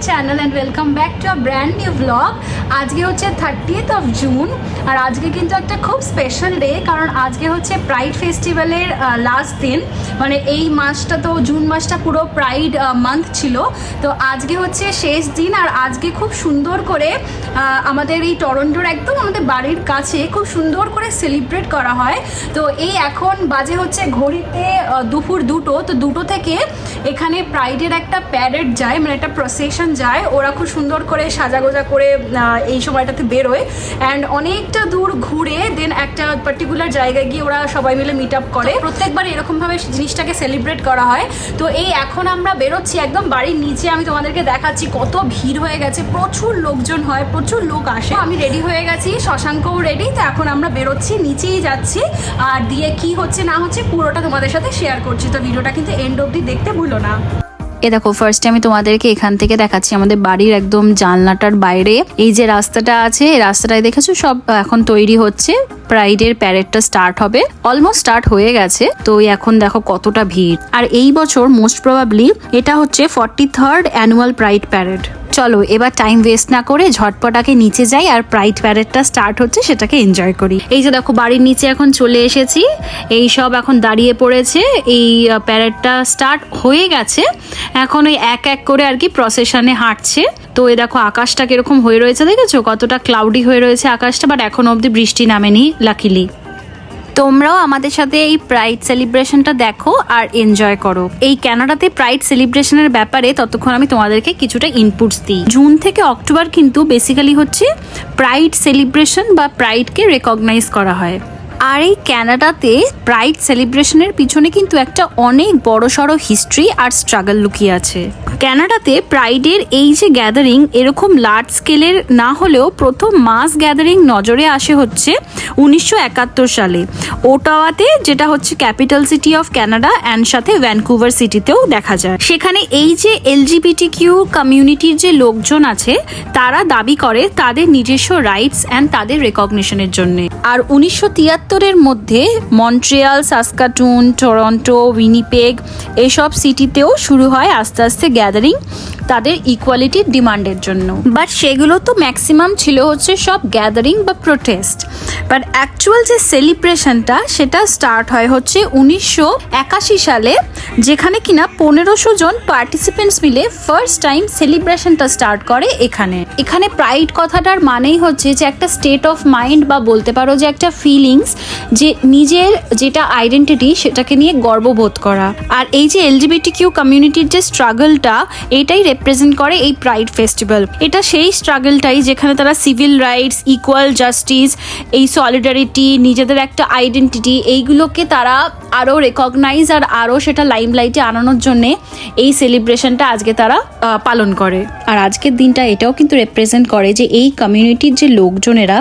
channel and welcome back to a brand new vlog. আজকে হচ্ছে thirtieth of June আর আজকে কিন্তু একটা খুব স্পেশাল ডে কারণ আজকে হচ্ছে প্রাইড ফেস্টিভ্যালের লাস্ট দিন। মানে এই মাসটা তো জুন মাসটা পুরো প্রাইড মান্থ ছিল। তো আজকে হচ্ছে শেষ দিন, আর আজকে খুব সুন্দর করে আমাদের এই টরন্টোর একদম আমাদের বাড়ির কাছে খুব সুন্দর করে সেলিব্রেট করা হয়। তো এই এখন বাজে হচ্ছে ঘড়িতে দুপুর দুটো। তো দুটো থেকে এখানে প্রাইডের একটা প্যারেড যায় মানে একটা প্রসেশন যায়। ওরা খুব সুন্দর করে সাজাগোজা করে এই সময়টাতে বেরোয় অ্যান্ড অনেকটা দূর ঘুরে দেন একটা পার্টিকুলার জায়গায় গিয়ে ওরা সবাই মিলে মিট আপ করে। প্রত্যেকবার এরকমভাবে জিনিসটাকে সেলিব্রেট করা হয়। তো এই এখন আমরা বেরোচ্ছি একদম বাড়ির নিচে। আমি তোমাদেরকে দেখাচ্ছি কত ভিড় হয়ে গেছে। প্রচুর লোকজন হয়, প্রচুর লোক আসে। আমি রেডি হয়ে গেছি, শশাঙ্কও রেডি তো এখন আমরা বেরোচ্ছি, নিচেই যাচ্ছি। আর দিয়ে কি হচ্ছে না হচ্ছে পুরোটা তোমাদের সাথে শেয়ার করছি। তো ভিডিওটা কিন্তু এন্ড অবধি দেখতে ভুলো না। এ দেখো ফার্স্টে আমি তোমাদেরকে এখান থেকে দেখাচ্ছি আমাদের বাড়ির একদম জানলাটার বাইরে। এই যে রাস্তাটা আছে, এই রাস্তাটায় দেখেছ? সব এখন তৈরি হচ্ছে। প্রাইডের প্যারেডটা স্টার্ট হবে। অলমোস্ট স্টার্ট হয়ে গেছে। তো এখন দেখো কতটা ভিড়। আর এই বছর মোস্ট প্রবাবলি এটা হচ্ছে forty third annual pride parade চলো, এবার টাইম ওয়েস্ট না করে ঝটপটাকে নিচে যাই আর প্রাইড প্যারেডটা স্টার্ট হচ্ছে, সেটাকে এনজয় করি। এই যে দেখো, বাড়ির নিচে এখন চলে এসেছি। এই সব এখন দাঁড়িয়ে পড়েছে। এই প্যারেডটা স্টার্ট হয়ে গেছে। এখন ওই এক এক করে আর কি প্রসেশনে হাঁটছে। তো এ দেখো, আকাশটা কীরকম হয়ে রয়েছে, দেখেছ? কতটা ক্লাউডি হয়ে রয়েছে আকাশটা বাট এখন অবধি বৃষ্টি নামেনি লাকিলি তোমরাও আমাদের সাথে এই প্রাইড সেলিব্রেশনটা দেখো আর এনজয় করো। এই ক্যানাডাতে প্রাইড সেলিব্রেশনের ব্যাপারে ততক্ষণ আমি তোমাদেরকে কিছুটা ইনপুটস দিই। জুন থেকে অক্টোবর কিন্তু বেসিক্যালি হচ্ছে প্রাইড সেলিব্রেশন বা প্রাইডকে রেকগনাইজ করা হয়। আর এই ক্যানাডাতে প্রাইড সেলিব্রেশনের পিছনে কিন্তু একটা অনেক বড় সড়ো হিস্ট্রি আর স্ট্রাগল লুকিয়ে আছে। ক্যানাডাতে প্রাইডের এই যে গ্যাদারিং এরকম লার্জ স্কেলের না হলেও প্রথম মাস গ্যাদারিং নজরে আসে হচ্ছে উনিশশো একাত্তর সালে। ওটাওয়াতে যেটা হচ্ছে capital city of Canada and সাথে ভ্যানকুভার সিটিতেও দেখা যায়। সেখানে এই যে এলজিবিটি কিউ কমিউনিটির যে লোকজন আছে, তারা দাবি করে তাদের নিজস্ব রাইটস অ্যান্ড তাদের রেকগনিশনের জন্য। আর উনিশশো তিয়াত্তর তিয়াত্তরের মধ্যে মন্ট্রিয়াল, সাসকাটুন, টরন্টো, উইনিপেগ এসব সিটিতেও শুরু হয় আস্তে আস্তে গ্যাদারিং তাদের ইকুয়ালিটির ডিমান্ডের জন্য। বাট সেগুলো তো ম্যাক্সিমাম ছিল হচ্ছে সব গ্যাদারিং বা প্রোটেস্ট বাট অ্যাকচুয়াল যে সেলিব্রেশনটা সেটা স্টার্ট হয় হচ্ছে উনিশশো একাশি সালে, যেখানে কিনা পনেরোশো জন পার্টিসিপেন্টস মিলে ফার্স্ট টাইম সেলিব্রেশনটা স্টার্ট করে এখানে। এখানে প্রাইড কথাটার মানেই হচ্ছে যে একটা স্টেট অফ মাইন্ড বা বলতে পারো যে একটা ফিলিংস যে নিজের যেটা আইডেন্টিটি সেটাকে নিয়ে গর্ববোধ করা। আর এই যে এলজিবিটি কিউ কমিউনিটির যে স্ট্রাগলটা এটাই রিপ্রেজেন্ট করে এই প্রাইড ফেস্টিভ্যাল এটা সেই স্ট্রাগলটাই যেখানে তারা সিভিল রাইটস ইকুয়াল জাস্টিস এই সলিডারিটি নিজেদের একটা আইডেন্টিটি এইগুলোকে তারা আরও রেকগনাইজ আর আরও সেটা লাইমলাইটে আনানোর জন্যে এই সেলিব্রেশনটা আজকে তারা পালন করে। আর আজকের দিনটা এটাও কিন্তু রিপ্রেজেন্ট করে যে এই কমিউনিটির যে লোকজনেরা,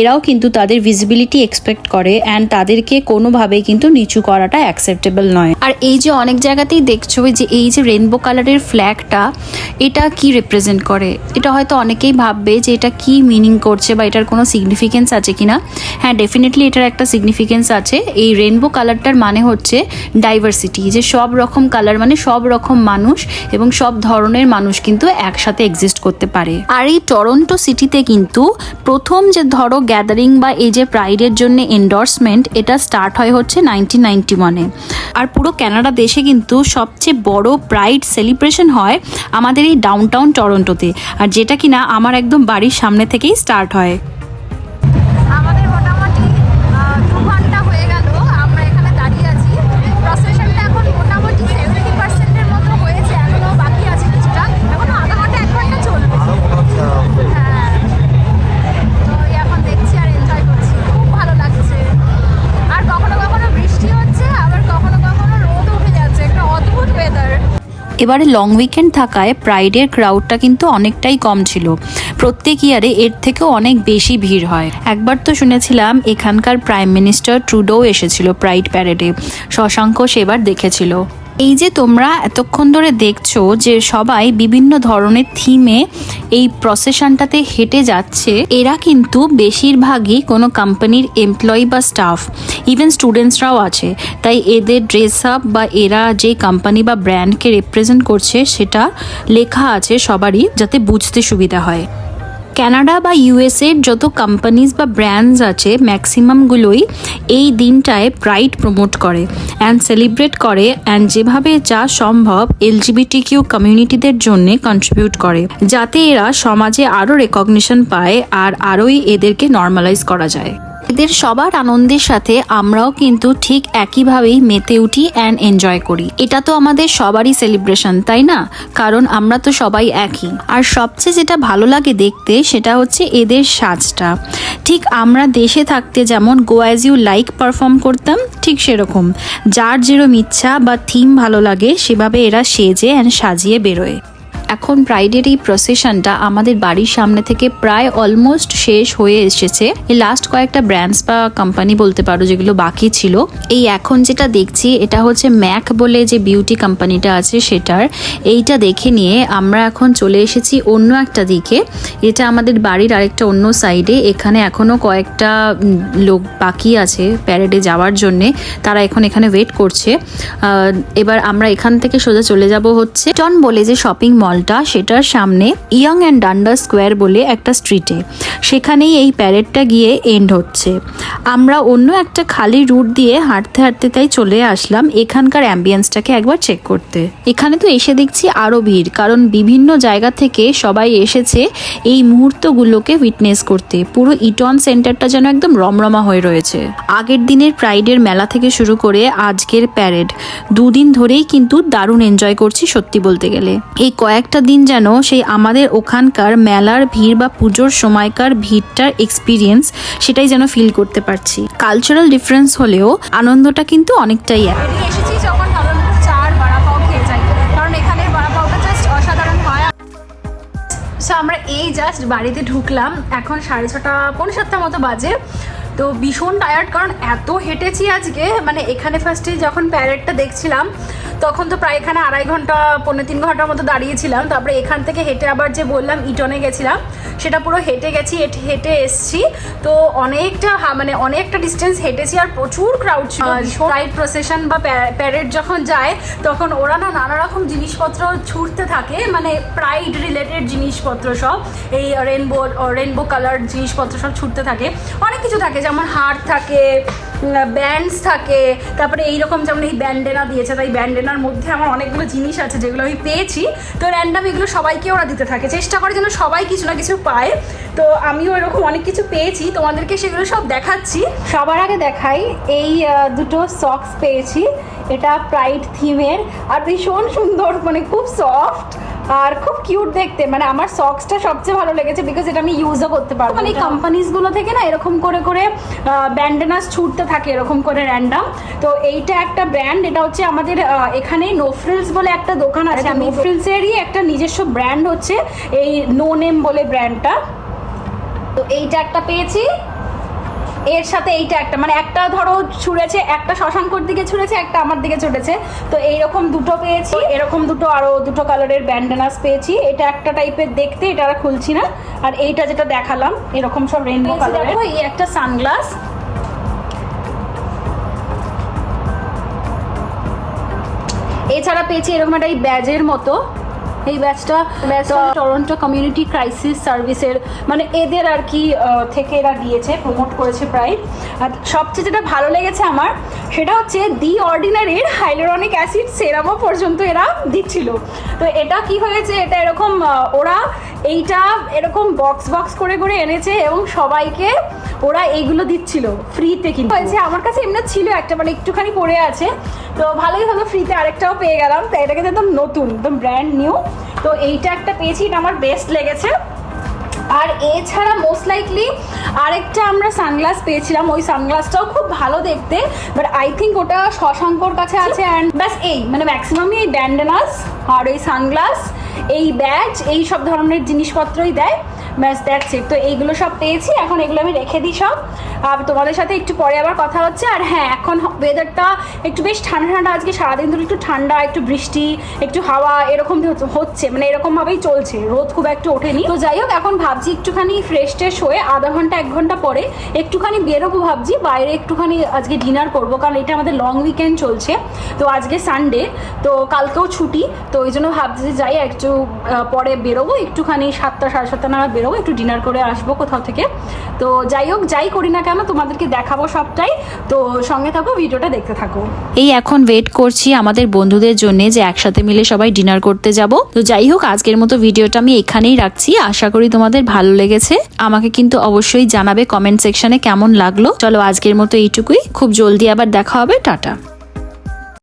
এরাও কিন্তু তাদের ভিজিবিলিটি এক্সপেক্ট করে। অ্যান্ড তাদেরকে কোনোভাবেই কিন্তু নিচু করাটা অ্যাকসেপ্টেবল নয়। আর এই যে অনেক জায়গাতেই দেখছ যে এই যে রেনবো কালারের ফ্ল্যাগটা এটা কি রিপ্রেজেন্ট করে? এটা হয়তো অনেকেই ভাববে যে এটা কি মিনিং করছে বা এটার কোনো সিগনিফিকেন্স আছে কিনা। হ্যাঁ ডেফিনেটলি এটার একটা সিগনিফিকেন্স আছে। এই রেনবো কালারটার মানে হচ্ছে ডাইভার্সিটি যে সব রকম কালার মানে সব রকম মানুষ এবং সব ধরনের মানুষ কিন্তু একসাথে এক্সিস্ট করতে পারে। আর এই টরন্টো সিটিতে কিন্তু প্রথম যে ধরো গ্যাদারিং বা এই যে প্রাইডের জন্য এন্ডোর্সমেন্ট এটা স্টার্ট হয় হচ্ছে নাইনটিন নাইনটি ওয়ানে আর পুরো ক্যানাডা দেশে কিন্তু সবচেয়ে বড় প্রাইড সেলিব্রেশন হয় আমাদের এই ডাউনটাউন টরন্টোতে আর যেটা কিনা আমার একদম বাড়ির সামনে থেকেই স্টার্ট হয়। এবারে লং উইকেন্ড থাকায় প্রাইডের ক্রাউডটা কিন্তু অনেকটাই কম ছিল। প্রত্যেক ইয়ারে এর থেকেও অনেক বেশি ভিড় হয়। একবার তো শুনেছিলাম এখানকার প্রাইম মিনিস্টার ট্রুডো এসেছিল প্রাইড প্যারেডে শশাঙ্ক সেবার দেখেছিল। এই যে তোমরা এতক্ষণ ধরে দেখছ যে সবাই বিভিন্ন ধরনের থিমে এই প্রসেশনটাতে হেঁটে যাচ্ছে, এরা কিন্তু বেশিরভাগই কোনো কোম্পানির এমপ্লয়ি বা স্টাফ ইভেন স্টুডেন্টসরাও আছে। তাই এদের ড্রেস আপ বা এরা যে কোম্পানি বা ব্র্যান্ডকে রিপ্রেজেন্ট করছে, সেটা লেখা আছে সবারই যাতে বুঝতে সুবিধা হয়। কানাডা বা ইউএসএর যত কোম্পানিজ বা ব্র্যান্ডস আছে ম্যাক্সিমামগুলোই এই দিনটায় প্রাইড প্রমোট করে অ্যান্ড সেলিব্রেট করে অ্যান্ড যেভাবে যা সম্ভব এলজিবিটি কিউ কমিউনিটিদের জন্য কন্ট্রিবিউট করে যাতে এরা সমাজে আরও রেকগনিশন পায় আর আরোই এদেরকে নর্মালাইজ করা যায়। এদের সবার আনন্দের সাথে আমরাও কিন্তু ঠিক একইভাবেই মেতে উঠি অ্যান্ড এনজয় করি। এটা তো আমাদের সবারই সেলিব্রেশন তাই না? কারণ আমরা তো সবাই একই। আর সবচেয়ে যেটা ভালো লাগে দেখতে, সেটা হচ্ছে এদের সাজটা। ঠিক আমরা দেশে থাকতে যেমন go as you like perform করতাম, ঠিক সেরকম। যার যেরম ইচ্ছা বা থিম ভালো লাগে, সেভাবে এরা সেজে অ্যান্ড সাজিয়ে বেরোয়। এখন প্রাইডের এই প্রসেশনটা আমাদের বাড়ির সামনে থেকে প্রায় অলমোস্ট শেষ হয়ে এসেছে। এই লাস্ট কয়েকটা ব্র্যান্ডস বা কোম্পানি বলতে পারো যেগুলো বাকি ছিল, এই এখন যেটা দেখছি, এটা হচ্ছে ম্যাক বলে যে বিউটি কোম্পানিটা আছে সেটার। এইটা দেখে নিয়ে আমরা এখন চলে এসেছি অন্য একটা দিকে। এটা আমাদের বাড়ির আরেকটা অন্য সাইডে এখানে এখনও কয়েকটা লোক বাকি আছে প্যারেডে যাওয়ার জন্যে। তারা এখন এখানে ওয়েট করছে। এবার আমরা এখান থেকে সোজা চলে যাব হচ্ছে টন বলে যে শপিং মলটা সেটার সামনে ইয়ং অ্যান্ড ডান্ডার স্কোয়ার বলে একটা স্ট্রিটে। সেখানেই এই প্যারেডটা গিয়ে এন্ড হচ্ছে। আমরা অন্য একটা খালি রুট দিয়ে হাঁটতে হাঁটতে তাই চলে আসলাম এখানকার অ্যাম্বিয়েন্সটাকে একবার চেক করতে। এখানে তো এসে দেখছি আরও ভিড়, কারণ বিভিন্ন জায়গা থেকে সবাই এসেছে এই মুহূর্তগুলোকে উইটনেস করতে। পুরো ইটন সেন্টারটা যেন একদম রমরমা হয়ে রয়েছে। আগের দিনের প্রাইডের মেলা থেকে শুরু করে আজকের প্যারেড। দুদিন ধরেই কিন্তু দারুণ এনজয় করছি সত্যি বলতে গেলে। এই কয়েকটা দিন যেন সেই আমাদের ওখানকার মেলার ভিড় বা পুজোর সময়কার ভিড়টার এক্সপিরিয়েন্স সেটাই যেন ফিল করতে পারছি। কালচারাল ডিফারেন্স হলেও আনন্দটা কিন্তু অনেকটাই এক। আমরা এই জাস্ট বাড়িতে ঢুকলাম। এখন সাড়ে ছটা, পৌনে সাতটা মতো বাজে। তো ভীষণ টায়ার্ড কারণ এত হেঁটেছি আজকে। মানে এখানে ফার্স্টে যখন প্যারেডটা দেখছিলাম তখন তো প্রায় এখানে আড়াই ঘণ্টা পৌনে তিন ঘণ্টার মতো দাঁড়িয়েছিলাম। তারপরে এখান থেকে হেঁটে আবার যে বললাম ইটনে গেছিলাম সেটা পুরো হেঁটে গেছি হেঁটে- হেঁটে এসছি। তো অনেকটা মানে অনেকটা ডিস্টেন্স হেঁটেছি আর প্রচুর ক্রাউড ছিল। রাইড প্রসেশন বা প্যারেড যখন যায় তখন ওরা না নানা রকম জিনিসপত্র ছুটতে থাকে মানে প্রাইড রিলেটেড জিনিসপত্র সব। এই রেনবো রেনবো কালার জিনিসপত্র সব ছুটতে থাকে। অনেক কিছু থাকে যেমন হার থাকে ব্যান্ডস থাকে। তারপরে এইরকম যেমন এই ব্যান্ডেনা দিয়েছে, তাই ব্যান্ডেনার মধ্যে আমার অনেকগুলো জিনিস আছে যেগুলো আমি পেয়েছি। তো র্যান্ডাম এগুলো সবাইকে ওরা দিতে থাকে। চেষ্টা করে যেন সবাই কিছু না কিছু পায়। তো আমিও এরকম অনেক কিছু পেয়েছি। তোমাদেরকে সেগুলো সব দেখাচ্ছি। সবার আগে দেখাই এই দুটো সক্স পেয়েছি। এটা প্রাইড থিমের আর ভীষণ সুন্দর মানে খুব সফট আর খুব কিউট দেখতে। মানে আমার সক্সটা সবচেয়ে ভালো লেগেছে বিকজ এটা আমি ইউজও করতে পারব। মানে কোম্পানিজগুলো থেকে না এরকম করে করে ব্যান্ডেনাস ছুটতে থাকে এরকম করে র্যান্ডাম তো এইটা একটা ব্র্যান্ড এটা হচ্ছে আমাদের এখানে নোফ্রিলস বলে একটা দোকান আছে। নোফ্রিলসেরই একটা নিজস্ব ব্র্যান্ড হচ্ছে এই নো নেম বলে ব্র্যান্ডটা তো এইটা একটা পেয়েছি। এর সাথে এইটা একটা মানে একটা ধরো ছুঁড়েছে একটা শশাঙ্কর দিকে ছুঁড়েছে একটা আমার দিকে ছুটেছে তো এইরকম দুটো পেয়েছি এরকম দুটো আরও দুটো কালারের ব্যান্ডেনাস পেয়েছি। এটা একটা টাইপের দেখতে এটা আর খুলছি না। আর এইটা যেটা দেখালাম এরকম সব রেনবো কালার এই একটা সানগ্লাস এছাড়া পেয়েছি এরকম একটা এই ব্যাজের মতো। এই ব্যাচটা টরন্টো কমিউনিটি ক্রাইসিস সার্ভিসের মানে এদের আর কি থেকে এরা দিয়েছে প্রমোট করেছে প্রায়। আর সবচেয়ে যেটা ভালো লেগেছে আমার সেটা হচ্ছে দি অর্ডিনারির হাইলোরনিক অ্যাসিড সেরামও পর্যন্ত এরা দিচ্ছিল। তো এটা কি হয়েছে? এটা এরকম ওরা এইটা এরকম বক্স বক্স করে করে এনেছে এবং সবাইকে ওরা এইগুলো দিচ্ছিল ফ্রিতে কিন্তু। হয়েছে, আমার কাছে এমনি ছিল একটা মানে একটুখানি পড়ে আছে। তো ভালোই হলো ফ্রিতে আরেকটাও পেয়ে গেলাম। তো এটা কিন্তু একদম নতুন, একদম ব্র্যান্ড নিউ তো এইটা একটা পেয়েছি, এটা আমার বেস্ট লেগেছে। আর এছাড়া মোস্ট লাইকলি আরেকটা আমরা সানগ্লাস পেয়েছিলাম, ওই সানগ্লাসটাও খুব ভালো দেখতে বাট আই থিঙ্ক ওটা শশাঙ্কর কাছে আছে অ্যান্ড ব্যাস এই মানে ম্যাক্সিমামই এই ব্যান্ডেনাস আর এই সানগ্লাস এই ব্যাচ এই সব ধরনের জিনিসপত্রই দেয়, ব্যাস দ্যাটস ইট তো এইগুলো সব পেয়েছি, এখন এগুলো আমি রেখে দিই সব। তোমাদের সাথে একটু পরে আবার কথা হচ্ছে। আর হ্যাঁ এখন ওয়েদারটা একটু বেশ ঠান্ডা ঠান্ডা। আজকে সারাদিন ধরে একটু ঠান্ডা, একটু বৃষ্টি, একটু হাওয়া এরকম হচ্ছে- মানে এরকমভাবেই চলছে। রোদ খুব একটু ওঠেনি। তো যাই হোক, এখন ভাবছি একটুখানি ফ্রেশ ট্রেশ হয়ে আধা ঘণ্টা, এক ঘণ্টা পরে একটুখানি বেরোবো ভাবছি। বাইরে একটুখানি আজকে ডিনার করব, কারণ এটা আমাদের লং উইকেন্ড চলছে। তো আজকে সানডে তো কালকেও ছুটি। তো ওই জন্য ভাবছি যে যাই, একটু পরে বেরোবো। একটুখানি সাতটা, সাড়ে সাতটা নাগাদ বেরোবো, একটু ডিনার করে আসব কোথাও থেকে। তো যাই হোক, যাই করি না কেন তোমাদেরকে দেখাবো সবটাই? তো সঙ্গে থাকো, ভিডিওটা দেখতে থাকো। এই এখন ওয়েট করছি আমাদের বন্ধুদের জন্য যে একসাথে মিলে সবাই ডিনার করতে যাব। তো যাই হোক, আজকের মতো ভিডিওটা আমি এখানেই রাখছি। আশা করি তোমাদের ভালো লেগেছে। আমাকে কিন্তু অবশ্যই জানাবে কমেন্ট সেকশনে কেমন লাগল। চলো আজকের মতো এইটুকুই। খুব জলদি আবার দেখা হবে। টাটা।